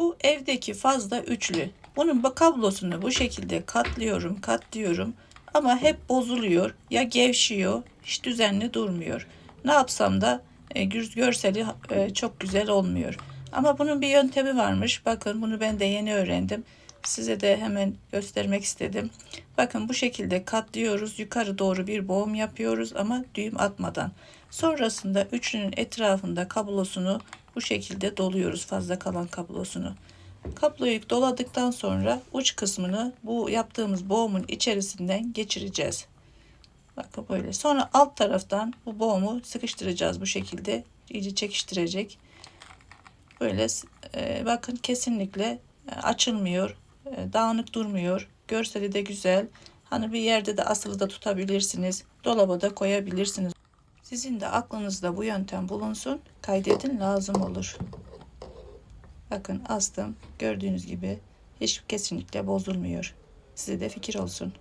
Bu evdeki fazla üçlü. Bunun bu kablosunu bu şekilde katlıyorum, katlıyorum ama hep bozuluyor. Ya gevşiyor, hiç düzenli durmuyor. Ne yapsam da e, görseli e, çok güzel olmuyor. Ama bunun bir yöntemi varmış. Bakın bunu ben de yeni öğrendim. Size de hemen göstermek istedim. Bakın bu şekilde katlıyoruz. Yukarı doğru bir boğum yapıyoruz ama düğüm atmadan. Sonrasında üçlünün etrafında kablosunu bu şekilde doluyoruz fazla kalan kablosunu. Kabloyu doladıktan sonra uç kısmını bu yaptığımız boğumun içerisinden geçireceğiz. Bakın böyle. Sonra alt taraftan bu boğumu sıkıştıracağız bu şekilde. İyice çekiştirecek. Böyle e, bakın kesinlikle e, açılmıyor. e, dağınık durmuyor. Görseli de güzel. Hani bir yerde de asılı da tutabilirsiniz. Dolaba da koyabilirsiniz. Sizin de aklınızda bu yöntem bulunsun. Kaydedin lazım olur. Bakın astım. Gördüğünüz gibi hiç kesinlikle bozulmuyor. Size de fikir olsun.